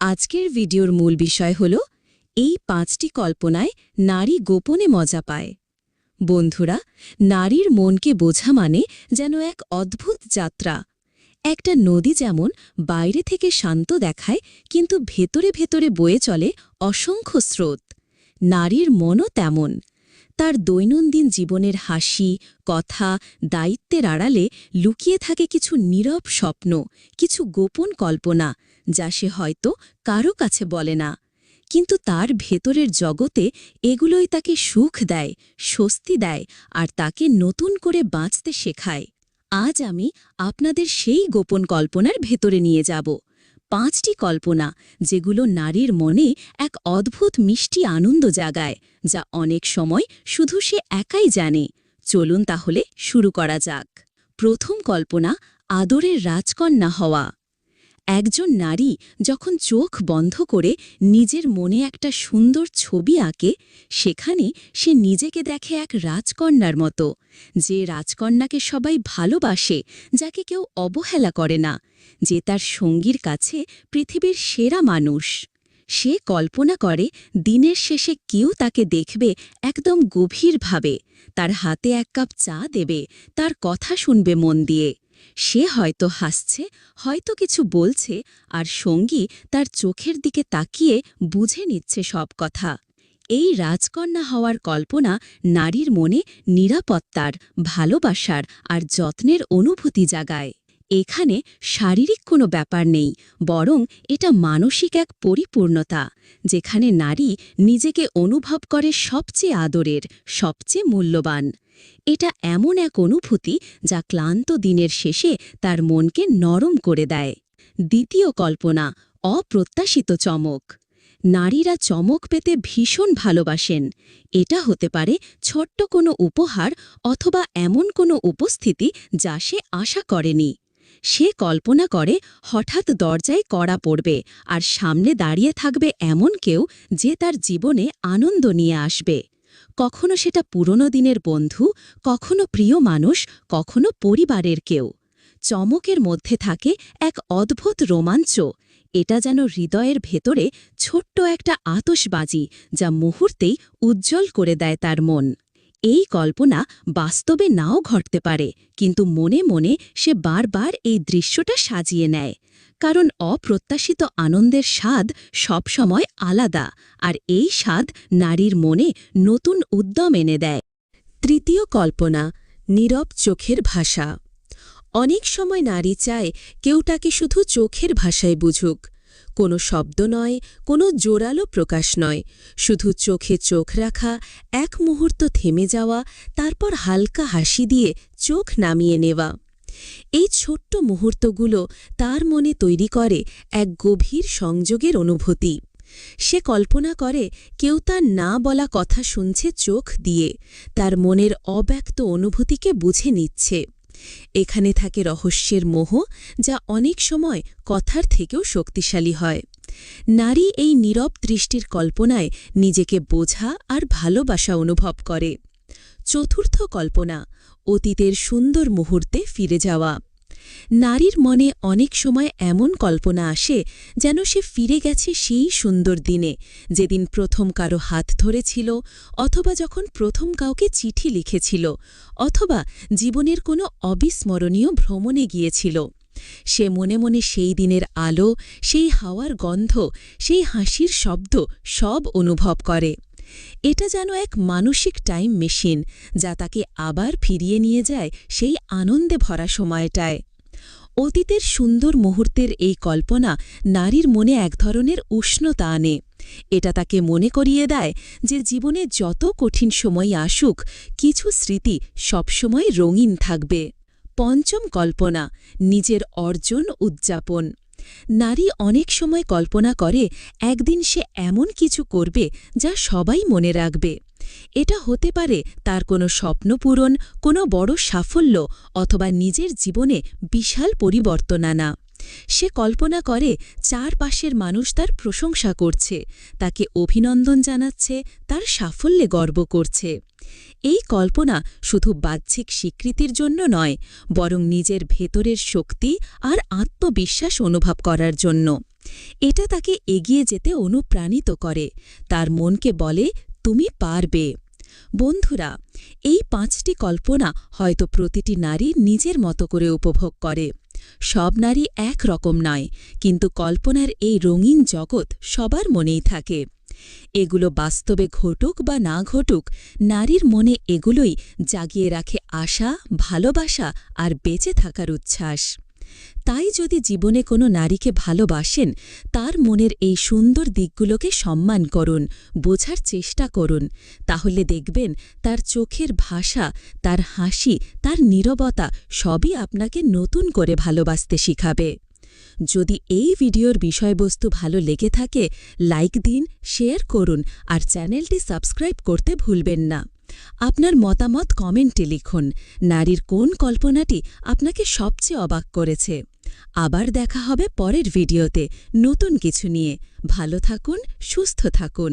আজকের ভিডিওর মূল বিষয় হল, এই পাঁচটি কল্পনায় নারী গোপনে মজা পায়। বন্ধুরা, নারীর মনকে বোঝা মানে যেন এক অদ্ভুত যাত্রা। একটা নদী যেমন বাইরে থেকে শান্ত দেখায়, কিন্তু ভেতরে ভেতরে বয়ে চলে অসংখ্য স্রোত। নারীর মনও তেমন। তার দৈনন্দিন জীবনের হাসি, কথা, দায়িত্বের আড়ালে লুকিয়ে থাকে কিছু নীরব স্বপ্ন, কিছু গোপন কল্পনা যা সে হয়তো কারও কাছে বলে না। কিন্তু তার ভেতরের জগতে এগুলোই তাকে সুখ দেয়, স্বস্তি দেয় আর তাকে নতুন করে বাঁচতে শেখায়। আজ আমি আপনাদের সেই গোপন কল্পনার ভেতরে নিয়ে যাব। পাঁচটি কল্পনা যেগুলো নারীর মনে এক অদ্ভুত মিষ্টি আনন্দ জাগায়, যা অনেক সময় শুধু সে একাই জানে। চলুন তাহলে শুরু করা যাক। প্রথম কল্পনা, আদরের রাজকন্যা হওয়া। একজন নারী যখন চোখ বন্ধ করে নিজের মনে একটা সুন্দর ছবি আঁকে, সেখানে সে নিজেকে দেখে এক রাজকন্যার মতো, যে রাজকন্যাকে সবাই ভালোবাসে, যাকে কেউ অবহেলা করে না, যে তার সঙ্গীর কাছে পৃথিবীর সেরা মানুষ। সে কল্পনা করে দিনের শেষে কেউ তাকে দেখবে একদম গভীরভাবে, তার হাতে এক কাপ চা দেবে, তার কথা শুনবে মন দিয়ে। সে হয়তো হাসছে, হয়তো কিছু বলছে আর সঙ্গী তার চোখের দিকে তাকিয়ে বুঝে নিচ্ছে সব কথা। এই রাজকন্যা হওয়ার কল্পনা নারীর মনে নিরাপত্তার, ভালোবাসার আর যত্নের অনুভূতি জাগায়। এখানে শারীরিক কোনো ব্যাপার নেই, বরং এটা মানসিক এক পরিপূর্ণতা, যেখানে নারী নিজেকে অনুভব করে সবচেয়ে আদরের, সবচেয়ে মূল্যবান। এটা এমন এক অনুভূতি যা ক্লান্ত দিনের শেষে তার মনকে নরম করে দেয়। দ্বিতীয় কল্পনা, অপ্রত্যাশিত চমক। নারীরা চমক পেতে ভীষণ ভালোবাসেন। এটা হতে পারে ছোট্ট কোনো উপহার অথবা এমন কোনো উপস্থিতি যা সে আশা করেনি। সে কল্পনা করে হঠাৎ দরজায় কড়া পড়বে আর সামনে দাঁড়িয়ে থাকবে এমন কেউ যে তার জীবনে আনন্দ নিয়ে আসবে। কখনো সেটা পুরনো দিনের বন্ধু, কখনো প্রিয় মানুষ, কখনো পরিবারের কেউ। চমকের মধ্যে থাকে এক অদ্ভুত রোমাঞ্চ। এটা যেন হৃদয়ের ভেতরে ছোট্ট একটা আতসবাজি যা মুহূর্তেই উজ্জ্বল করে দেয় তার মন। এই কল্পনা বাস্তবে নাও ঘটতে পারে, কিন্তু মনে মনে সে বারবার এই দৃশ্যটা সাজিয়ে নেয়। কারণ অপ্রত্যাশিত আনন্দের স্বাদ সবসময় আলাদা, আর এই স্বাদ নারীর মনে নতুন উদ্যম এনে দেয়। তৃতীয় কল্পনা, নীরব চোখের ভাষা। অনেক সময় নারী চায় কেউ তাকে শুধু চোখের ভাষায় বুঝুক। কোনো শব্দ নয়, কোনো জোরালো প্রকাশ নয়। শুধু চোখে চোখ রাখা, এক মুহূর্ত থেমে যাওয়া, তারপর হালকা হাসি দিয়ে চোখ নামিয়ে নেওয়া। এই ছোট্ট মুহূর্তগুলো তার মনে তৈরি করে এক গভীর সংযোগের অনুভূতি। সে কল্পনা করে কেউ তার না বলা কথা শুনছে চোখ দিয়ে, তার মনের অব্যক্ত অনুভূতিকে বুঝে নিচ্ছে। এখানে থাকে রহস্যের মোহ, যা অনেক সময় কথার থেকেও শক্তিশালী হয়। নারী এই নীরব দৃষ্টির কল্পনায় নিজেকে বোঝা আর ভালোবাসা অনুভব করে। চতুর্থ কল্পনা, অতীতের সুন্দর মুহূর্তে ফিরে যাওয়া। নারীর মনে অনেক সময় এমন কল্পনা আসে যেন সে ফিরে গেছে সেই সুন্দর দিনে, যেদিন প্রথম কারও হাত ধরেছিল অথবা যখন প্রথম কাউকে চিঠি লিখেছিল অথবা জীবনের কোনো অবিস্মরণীয় ভ্রমণে গিয়েছিল। সে মনে মনে সেই দিনের আলো, সেই হাওয়ার গন্ধ, সেই হাসির শব্দ সব অনুভব করে। এটা যেন এক মানসিক টাইম মেশিন যা তাকে আবার ফিরিয়ে নিয়ে যায় সেই আনন্দে ভরা সময়টায়। অতীতের সুন্দর মুহূর্তের এই কল্পনা নারীর মনে এক ধরনের উষ্ণতা আনে। এটা তাকে মনে করিয়ে দেয় যে জীবনে যত কঠিন সময় আসুক, কিছু স্মৃতি সবসময় রঙিন থাকবে। পঞ্চম কল্পনা, নিজের অর্জন উদযাপন। নারী অনেক সময় কল্পনা করে একদিন সে এমন কিছু করবে যা সবাই মনে রাখবে। এটা হতে পারে তার কোনো স্বপ্ন পূরণ, কোনো বড় সাফল্য অথবা নিজের জীবনে বিশাল পরিবর্তন আনা। সে কল্পনা করে চারপাশের মানুষ তার প্রশংসা করছে, তাকে অভিনন্দন জানাচ্ছে, তার সাফল্যে গর্ব করছে। এই কল্পনা শুধু বাহ্যিক স্বীকৃতির জন্য নয়, বরং নিজের ভেতরের শক্তি আর আত্মবিশ্বাস অনুভব করার জন্য। এটা তাকে এগিয়ে যেতে অনুপ্রাণিত করে। তার মনকে বলে, তুমি পারবে। বন্ধুরা, এই পাঁচটি কল্পনা হয়তো প্রতিটি নারী নিজের মতো করে উপভোগ করে। সব নারী এক রকম নয়, কিন্তু কল্পনার এই রঙিন জগৎ সবার মনেই থাকে। এগুলো বাস্তবে ঘটুক বা না ঘটুক, নারীর মনে এগুলোই জাগিয়ে রাখে আশা, ভালোবাসা আর বেঁচে থাকার উচ্ছ্বাস। তাই যদি জীবনে কোনো নারীকে ভালোবাসেন, তার মনের এই সুন্দর দিকগুলোকে সম্মান করুন, বোঝার চেষ্টা করুন। তাহলে দেখবেন তার চোখের ভাষা, তার হাসি, তার নীরবতা সবই আপনাকে নতুন করে ভালোবাসতে শিখাবে। যদি এই ভিডিওর বিষয়বস্তু ভালো লেগে থাকে, লাইক দিন, শেয়ার করুন আর চ্যানেলটি সাবস্ক্রাইব করতে ভুলবেন না। আপনার মতামত কমেন্টে লিখুন। নারীর কোন কল্পনাটি আপনাকে সবচেয়ে অবাক করেছে? আবার দেখা হবে পরের ভিডিওতে নতুন কিছু নিয়ে। ভালো থাকুন, সুস্থ থাকুন।